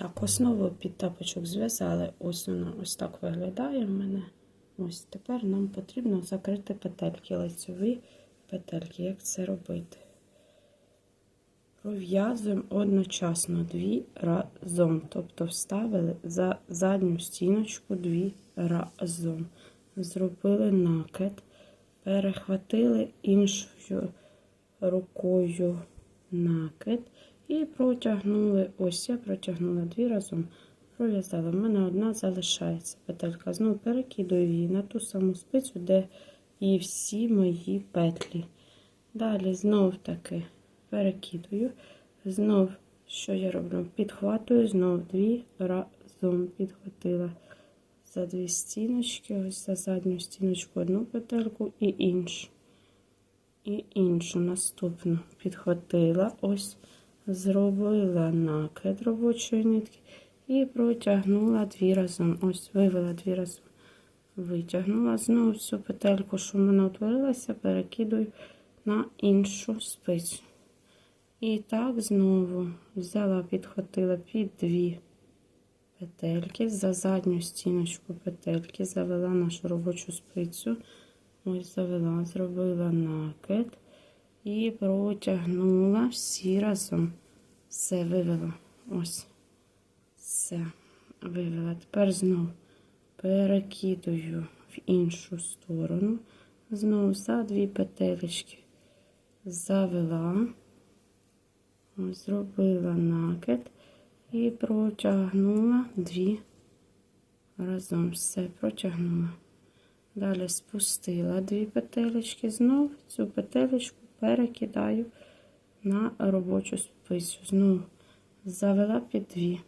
Так, основу під тапочок зв'язали. Ось вона ось так виглядає в мене. Ось тепер нам потрібно закрити петельки, лицьові петельки. Як це робити? Пров'язуємо одночасно дві разом. Тобто вставили за задню стіночку дві разом. Зробили накид, перехватили іншою рукою накид і протягнули. Ось я протягнула дві разом. Пров'язала. У мене одна залишається петелька. Знову перекидаю її на ту саму спицю, де і всі мої петлі. Далі знов таки перекидаю. Знов, що я роблю? Підхватую, знов дві разом підхватила за дві стіночки, ось за задню стіночку одну петельку і іншу. І іншу наступну підхватила, ось зробила накид робочої нитки і протягнула дві разом. Ось вивела дві разом. Витягнула знову цю петельку, що в мене утворилася, перекидаю на іншу спицю. І так знову взяла, підхватила під дві петельки, за задню стіночку петельки, завела нашу робочу спицю. Ось завела, зробила накид і протягнула всі разом. Все вивела. Ось. Все, вивела. Тепер знову перекидаю в іншу сторону. Знову за дві петелечки завела, Ось, зробила накид і протягнула дві разом. Все протягнула. Далі спустила дві петелечки, знов цю петелечку перекидаю на робочу спицю. Знову завела під дві,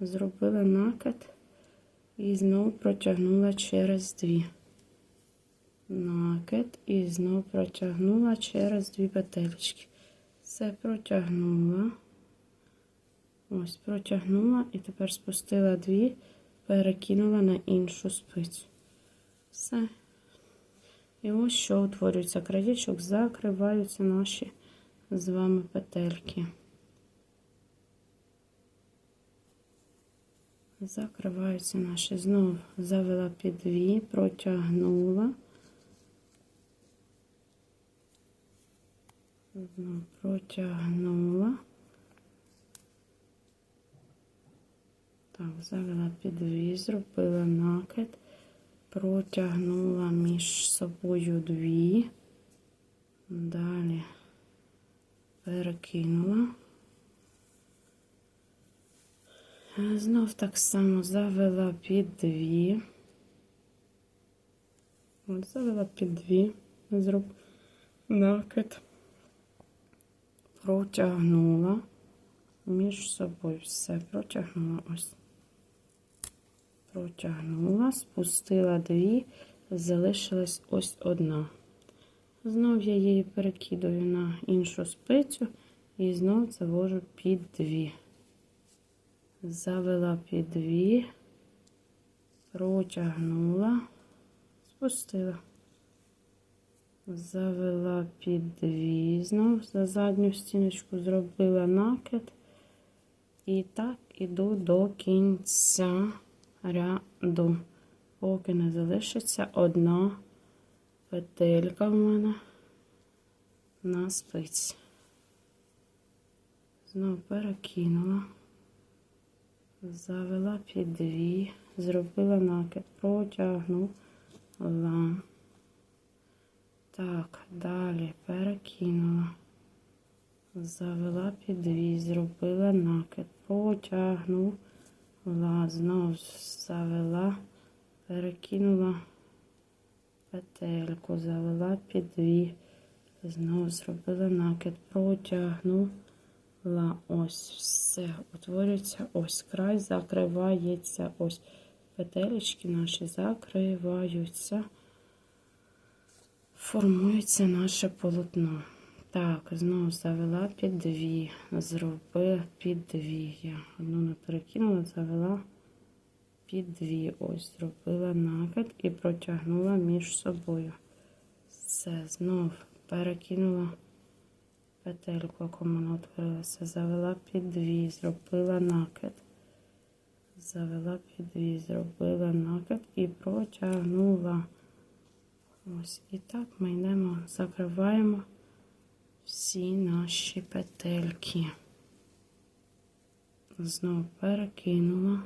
зробила накид і знову протягнула через дві. Накид і знову протягнула через дві петелечки. Все протягнула. Ось, протягнула і тепер спустила дві, перекинула на іншу спицю. Все. І ось що утворюється краєчок, закриваються наші з вами петельки. Закриваються наші. Знову завела під дві, протягнула. Знову протягнула. Так, завела під дві, зробила накид протягнула між собою дві, далі перекинула. Знов так само завела під дві. От, завела під дві, зроб накид, протягнула між собою. Все, протягнула ось протягнула, спустила дві, залишилась ось одна. Знов я її перекидаю на іншу спицю і знов завожу під дві. Завела під дві, протягнула, спустила. Завела під дві, знов за задню стіночку зробила накид. І так іду до кінця ряду, поки не залишиться одна петелька в мене на спиці. Знову перекинула, завела під дві, зробила накид, протягнула. Так, далі перекинула, завела під дві, зробила накид, потягнула. Ла, знову завела, перекинула петельку, завела під дві, знову зробила накид, протягнула ось все. Утворюється ось край, закривається ось. Петелечки наші закриваються, формується наше полотно. Так, знову завела під дві, зробила під дві. Я одну не перекинула, завела під дві. Ось, зробила накид і протягнула між собою. Все, знов перекинула петельку, яку вона утворилася, завела під дві, зробила накид. завела підвіз, зробила накид і протягнула. Ось. І так ми йдемо, закриваємо всі наші петельки. Знову перекинула,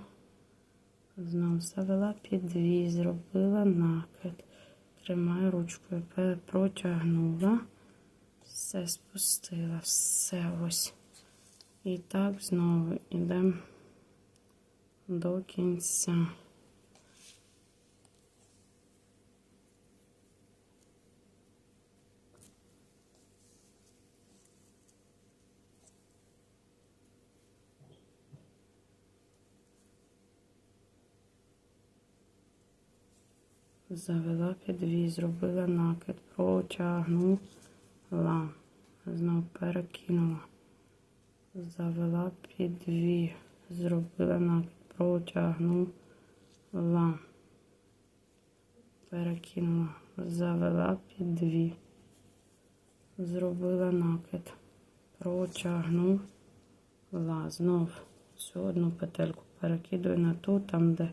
знову завела підвіз, зробила накид, тримаю ручкою, протягнула, все спустила, все ось. І так знову йдемо до кінця. Завела підвіз, зробила накид, протягнула, знов перекинула. Завела підвіз, зробила накид, протягнула, перекинула, завела підвіз, зробила накид, протягнула, знов цю одну петельку перекидую на ту, там, де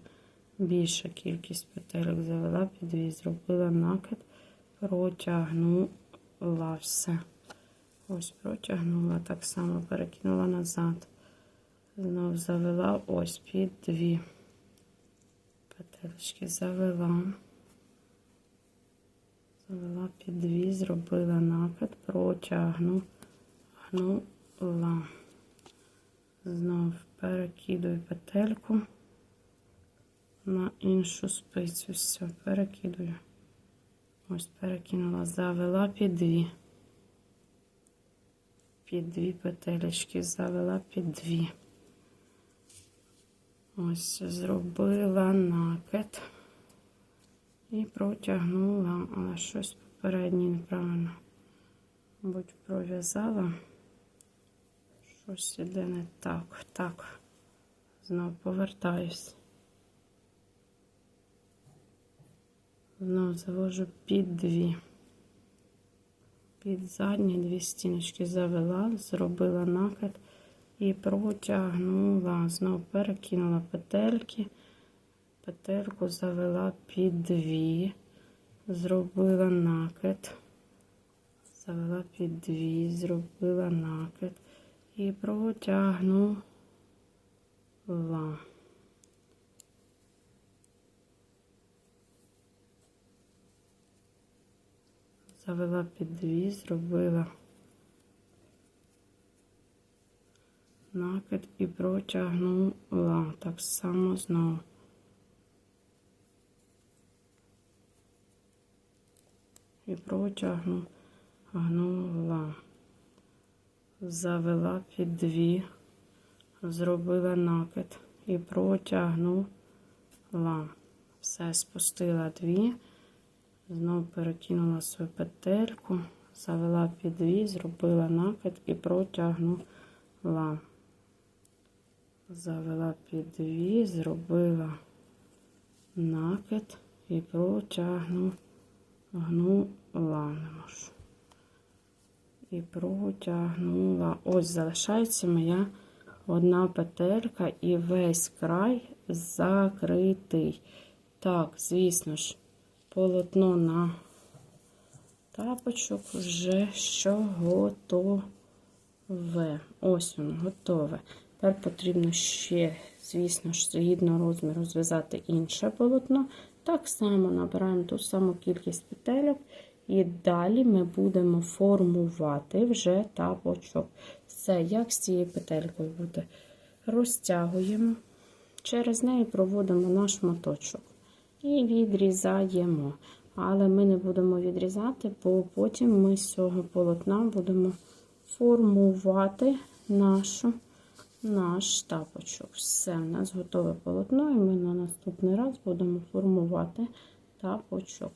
більша кількість петелек завела підвіз, зробила накид, протягнула все. Ось протягнула, так само перекинула назад. Знов завела ось під дві петелечки завела. Завела під дві, зробила накид, протягнула. Знов перекидую петельку на іншу спицю. Все, перекидую. Ось перекинула, завела під дві. Під дві петелечки, завела під дві. Ось зробила накид і протягнула, але щось попереднє неправильно. Мабуть, пров'язала. Щось іде не так. Так. Знову повертаюсь. Знову завожу під дві. Під задні дві стіночки завела, зробила накид і протягнула. Знову перекинула петельки, петельку завела під дві, зробила накид, завела під дві, зробила накид і протягнула. Завела під дві, зробила накид і протягнула. Так само знову. І протягнула. Завела під дві, зробила накид і протягнула. Все, спустила дві. Знову перекинула свою петельку, завела під дві, зробила накид і протягнула. Завела під дві, зробила накид і протягнула. Не. І протягнула. Ось залишається моя одна петелька і весь край закритий. Так, звісно ж полотно на тапочок вже що готове. Ось воно готове. Тепер потрібно ще, звісно згідно розміру, зв'язати інше полотно. Так само набираємо ту саму кількість петельок, і далі ми будемо формувати вже тапочок. Все, як з цією петелькою буде. Розтягуємо, через неї проводимо наш моточок і відрізаємо. Але ми не будемо відрізати, бо потім ми з цього полотна будемо формувати нашу, наш тапочок. Все, у нас готове полотно, і ми на наступний раз будемо формувати тапочок.